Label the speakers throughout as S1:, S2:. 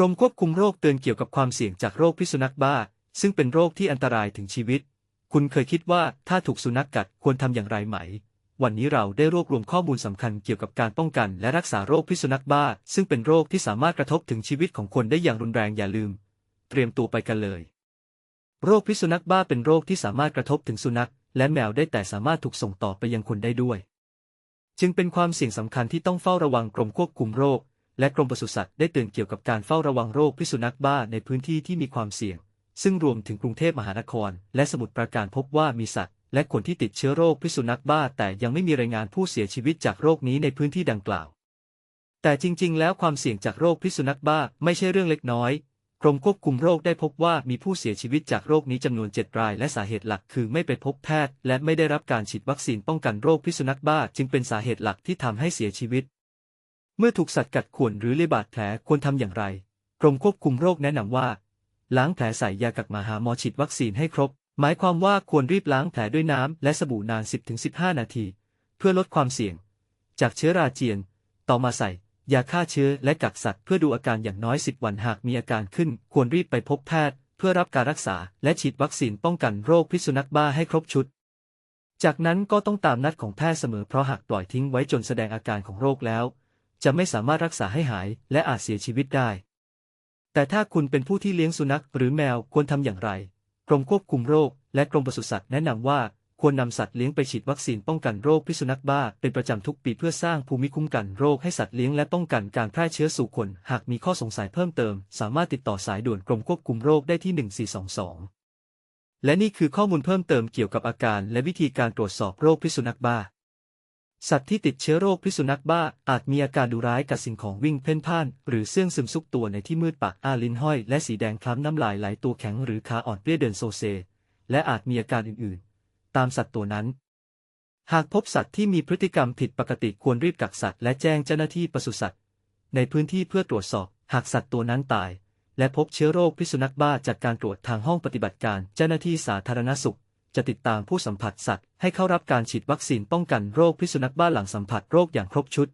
S1: รมควบคุมโรคเตือนเกี่ยวกับความเสี่ยงจากโรคพิษสุนัขบ้า ซึ่งเป็นโรคที่อันตรายถึงชีวิต คุณเคยคิดว่าถ้าถูกสุนัขกัดควรทำอย่างไรไหม วันนี้เราได้รวบรวมข้อมูลสำคัญเกี่ยวกับการป้องกันและรักษาโรคพิษสุนัขบ้า ซึ่งเป็นโรคที่สามารถกระทบถึงชีวิตของคนได้อย่างรุนแรงอย่าลืม เตรียมตัวไปกันเลย โรคพิษสุนัขบ้าเป็นโรคที่สามารถกระทบถึงสุนัข และแมวได้แต่สามารถถูกส่งต่อไปยังคนได้ด้วย จึงเป็นความเสี่ยงสำคัญที่ต้องเฝ้าระวังกรมควบคุมโรค และกรมปศุสัตว์ได้เตือนเกี่ยวกับการเฝ้าระวังโรคพิษสุนัขบ้าในพื้นที่ที่มีความเสี่ยง ซึ่งรวมถึงกรุงเทพมหานคร และสมุทรปราการพบว่ามีสัตว์ และคนที่ติดเชื้อโรคพิษสุนัขบ้า แต่ยังไม่มีรายงานผู้เสียชีวิตจากโรคนี้ในพื้นที่ดังกล่าว แต่จริง ๆ แล้วความเสี่ยงจากโรคพิษสุนัขบ้าไม่ใช่เรื่องเล็กน้อยกรมควบคุมโรคได้พบว่ามีผู้เสียชีวิตจากโรคนี้จำนวน 7 ราย และสาเหตุหลักคือไม่ไปพบแพทย์ และไม่ได้รับการฉีดวัคซีนป้องกันโรคพิษสุนัขบ้า จึงเป็นสาเหตุหลักที่ทำให้เสียชีวิต เมื่อถูกสัตว์กัดข่วนหรือเลบาดแผลควรทำอย่างไร กรมควบคุมโรคแนะนำว่า ล้างแผลใส่ยากักมาหาหมอฉีดวัคซีนให้ครบ หมายความว่าควรรีบล้างแผลด้วยน้ำและสบู่นาน 10-15 นาที เพื่อลดความเสี่ยง จากเชื้อราเจียน ต่อมาใส่ยาฆ่าเชื้อและกักสัตว์เพื่อดูอาการอย่างน้อย 10 วันหากมีอาการขึ้น ควรรีบไปพบแพทย์ เพื่อรับการรักษา และฉีดวัคซีนป้องกันโรคพิษสุนัขบ้าให้ครบชุด จากนั้นก็ต้องตามนัดของแพทย์เสมอเพราะหากปล่อยทิ้งไว้จนแสดงอาการของโรคแล้ว จะไม่สามารถรักษาให้หาย และอาจเสียชีวิตได้ แต่ถ้าคุณเป็นผู้ที่เลี้ยงสุนัขหรือแมวควรทำอย่างไร กรมควบคุมโรค และกรมปศุสัตว์แนะนำว่าควรนำสัตว์เลี้ยงไปฉีดวัคซีนป้องกันโรคพิษสุนัขบ้าเป็นประจำทุกปีเพื่อสร้างภูมิคุ้มกันโรคให้สัตว์เลี้ยงและป้องกันการแพร่เชื้อสู่คน หากมีข้อสงสัยเพิ่มเติม สามารถติดต่อสายด่วนกรมควบคุมโรคได้ที่ 1422 และนี่คือข้อมูลเพิ่มเติมเกี่ยวกับอาการและวิธีการตรวจสอบโรคพิษสุนัขบ้า สัตว์ที่ติดเชื้อโรคพิษสุนัขบ้าอาจมีอาการดุร้ายกับสิ่งของวิ่งเพ่นพ่าน หรือเสื่องซึมซุกตัวในที่มืดปากอ้าลิ้นห้อย และสีแดงคล้ำน้ำลายไหลตัวแข็งหรือขาอ่อนเปรี้ยเดินโซเซ และอาจมีอาการอื่นๆ ตามสัตว์ตัวนั้น หากพบสัตว์ที่มีพฤติกรรมผิดปกติควรรีบกักสัตว์และแจ้งเจ้าหน้าที่ปศุสัตว์ ในพื้นที่เพื่อตรวจสอบ หากสัตว์ตัวนั้นตาย และพบเชื้อโรคพิษสุนัขบ้าจากการตรวจทางห้องปฏิบัติการเจ้าหน้าที่สาธารณสุข จะติดตามผู้สัมผัสสัตว์ให้เข้ารับการฉีดวัคซีนป้องกันโรคพิษสุนัขบ้าหลังสัมผัสโรคอย่างครบชุด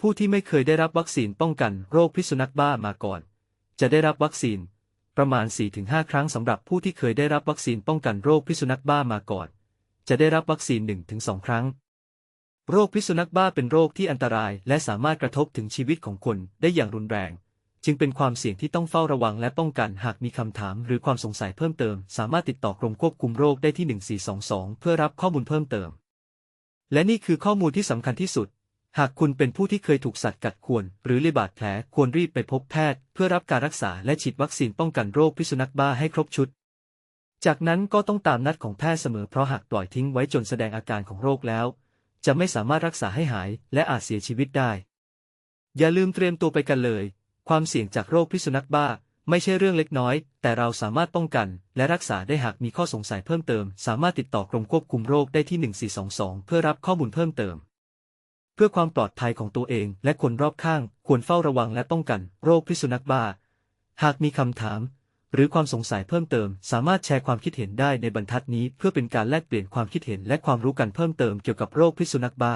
S1: ผู้ที่ไม่เคยได้รับวัคซีนป้องกันโรคพิษสุนัขบ้ามาก่อน จะได้รับวัคซีน ประมาณ 4-5 ครั้งสำหรับผู้ที่เคยได้รับวัคซีนป้องกันโรคพิษสุนัขบ้ามาก่อน จะได้รับวัคซีน 1-2 ครั้ง โรคพิษสุนัขบ้าเป็นโรคที่อันตราย และสามารถกระทบถึงชีวิตของคนได้อย่างรุนแรง จึงเป็นความเสี่ยงที่ต้องเฝ้าระวังและป้องกันหากมีคำถามหรือความสงสัยเพิ่มเติม สามารถติดต่อกรมควบคุมโรคได้ที่ 1422 เพื่อรับข้อมูลเพิ่มเติม และนี่คือข้อมูลที่สำคัญที่สุด หากคุณเป็นผู้ที่เคยถูกสัตว์กัดข่วน หรือเลบาดแผลควรรีบไปพบแพทย์ เพื่อรับการรักษาและฉีดวัคซีนป้องกันโรคพิษสุนัขบ้าให้ครบชุด จากนั้นก็ต้องตามนัดของแพทย์เสมอเพราะหากปล่อยทิ้งไว้จนแสดงอาการของโรคแล้ว จะไม่สามารถรักษาให้หาย และอาจเสียชีวิตได้ อย่าลืมเตรียมตัวไปกันเลย ความเสี่ยงจากโรคพิษสุนัขบ้า ไม่ใช่เรื่องเล็กน้อย แต่เราสามารถป้องกัน และรักษาได้หากมีข้อสงสัยเพิ่มเติม สามารถติดต่อกรมควบคุมโรคได้ที่ 1422 เพื่อรับข้อมูลเพิ่มเติม เพื่อความปลอดภัยของตัวเอง และคนรอบข้าง ควรเฝ้าระวังและป้องกันโรคพิษสุนัขบ้า หากมีคำถาม หรือความสงสัยเพิ่มเติม สามารถแชร์ความคิดเห็นได้ในบรรทัดนี้ เพื่อเป็นการแลกเปลี่ยนความคิดเห็นและความรู้กันเพิ่มเติมเกี่ยวกับโรคพิษสุนัขบ้า